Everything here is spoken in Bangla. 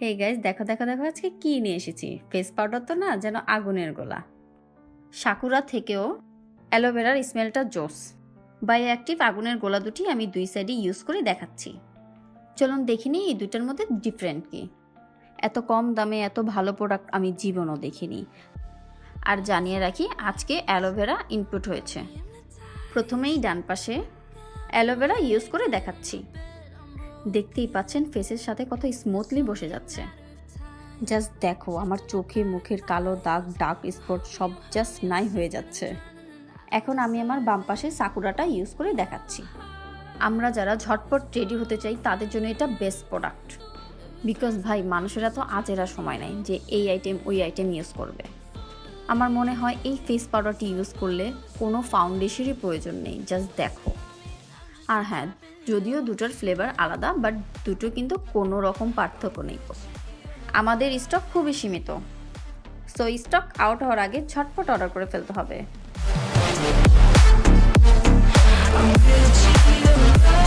হে গাইজ দেখো দেখো দেখো, আজকে কি নিয়ে এসেছি? ফেস পাউডার তো না, যেন আগুনের গোলা। সাকুরা থেকেও অ্যালোভেরার স্মেলটা জোস বাই অ্যাক্টিভ আগুনের গোলা দুটি আমি দুই সাইডে ইউজ করে দেখাচ্ছি। চলুন দেখিনি এই দুটার মধ্যে ডিফারেন্ট কি। এত কম দামে এত ভালো প্রোডাক্ট আমি জীবনও দেখিনি। আর জানিয়ে রাখি, আজকে অ্যালোভেরা ইনপুট হয়েছে। প্রথমেই ডান পাশে অ্যালোভেরা ইউজ করে দেখাচ্ছি। দেখতেই পাচ্ছেন ফেসের সাথে কত স্মুথলি বসে যাচ্ছে। জাস্ট দেখো, আমার চোখে, মুখের কালো দাগ ডার্ক স্পট সব জাস্ট নাই হয়ে যাচ্ছে। এখন আমি আমার বাম পাশে সাকুরাটা ইউজ করে দেখাচ্ছি। আমরা যারা ঝটপট রেডি হতে চাই, তাদের জন্য এটা বেস্ট প্রোডাক্ট বিকজ ভাই, মানুষেরা তো আজেরা সময় নেই যে এই আইটেম ওই আইটেম ইউজ করবে। আমার মনে হয় এই ফেস পাউডারটি ইউজ করলে কোনো ফাউন্ডেশনই প্রয়োজন নেই জাস্ট দেখো। আর হ্যাঁ যদিও দুটোর ফ্লেভার আলাদা বাট দুটো কিন্তু কোনো রকম পার্থক্য নেই। আমাদের স্টক খুবই সীমিত। সো স্টক আউট হওয়ার আগে ঝটপট অর্ডার করে ফেলতে হবে।